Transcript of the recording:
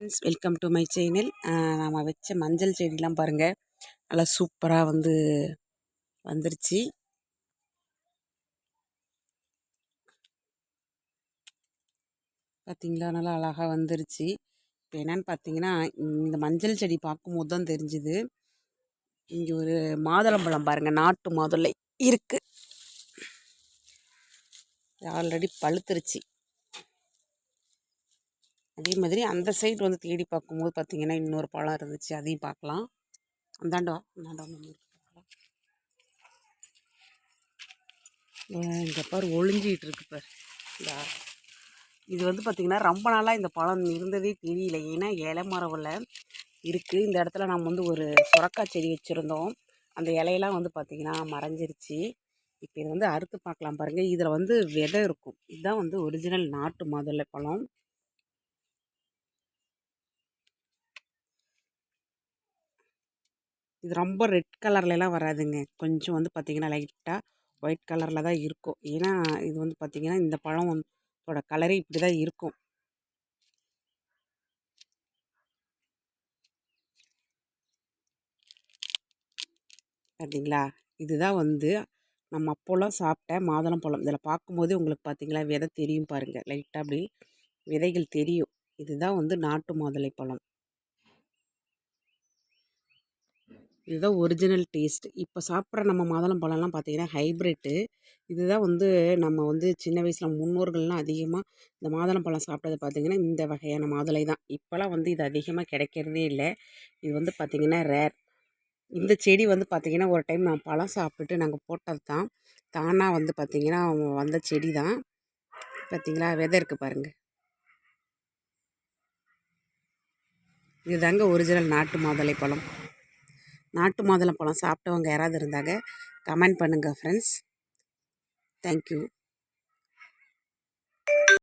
Friends welcome to my channel நாம் வச்ச மஞ்சள் செடிலாம் பாருங்கள் நல்லா சூப்பராக வந்து வந்துருச்சு. பார்த்தீங்களா நல்லா அழகாக வந்துருச்சு. இப்போ என்னென்னு பார்த்தீங்கன்னா இந்த மஞ்சள் செடி பார்க்கும்போது தான் தெரிஞ்சுது. இங்கே ஒரு மாதுளம்பழம் பாருங்கள் நாட்டு மாதுளை இருக்குது ஆல்ரெடி பழுத்துருச்சு. அதே மாதிரி அந்த சைடு வந்து தேடி பார்க்கும்போது பார்த்தீங்கன்னா இன்னொரு பழம் இருந்துச்சு. அதையும் பார்க்கலாம். அந்தாண்டா அந்தாண்டா இங்கே பார் ஒளிஞ்சிக்கிட்டு இருக்கு பாரு. இந்த. இது வந்து பார்த்திங்கன்னா ரொம்ப நாளாக இந்த பழம் இருந்ததே தெரியல. ஏன்னா இலை மரவில் இருக்குது இந்த இடத்துல நம்ம வந்து ஒரு சுரக்காய் செடி வச்சுருந்தோம். அந்த இலையெல்லாம் வந்து பார்த்திங்கன்னா மறைஞ்சிருச்சு. இப்போ இது வந்து அறுத்து பார்க்கலாம் பாருங்கள் இதில் வந்து விதை இருக்கும். இதுதான் வந்து ஒரிஜினல் நாட்டு மாதுளை பழம். இது ரொம்ப ரெட் கலர்லலாம் வராதுங்க. கொஞ்சம் வந்து பார்த்திங்கன்னா லைட்டாக ஒயிட் கலரில் தான் இருக்கும். ஏன்னா இது வந்து பார்த்திங்கன்னா இந்த பழம் வந்து கலரே இப்படி தான் இருக்கும். பார்த்தீங்களா? இதுதான் வந்து நம்ம அப்போல்லாம் சாப்பிட்ட மாதுளம் பழம். இதில் பார்க்கும்போதே உங்களுக்கு பார்த்திங்களா விதை தெரியும் பாருங்கள் லைட்டாக அப்படி விதைகள் தெரியும். இதுதான் வந்து நாட்டு மாதுளை பழம். இதுதான் ஒரிஜினல் டேஸ்ட் இப்போ சாப்பிட்ற நம்ம மாதுளம் பழம்லாம் பார்த்திங்கன்னா ஹைப்ரிட்டு இதுதான் வந்து நம்ம வந்து சின்ன வயசில் முன்னோர்கள்லாம் அதிகமாக இந்த மாதுளம் பழம் சாப்பிட்டது பார்த்திங்கன்னா இந்த வகையான மாதுளை தான். இப்போலாம் வந்து இது அதிகமாக கிடைக்கிறதே இல்லை. இது வந்து பார்த்திங்கன்னா ரேர் இந்த செடி வந்து பார்த்திங்கன்னா ஒரு டைம் நான் பழம் சாப்பிட்டுட்டு நாங்கள் போட்டது தான். தானாக வந்து பார்த்திங்கன்னா வந்த செடி தான். பார்த்திங்களா விதை இருக்குது பாருங்கள் இதுதாங்க ஒரிஜினல் நாட்டு மாதுளை பழம். நாட்டு மாதுளம்பழம் சாப்பிட்டவங்க யாராவது இருந்தாங்க கமெண்ட் பண்ணுங்கள் ஃப்ரெண்ட்ஸ் தேங்க்யூ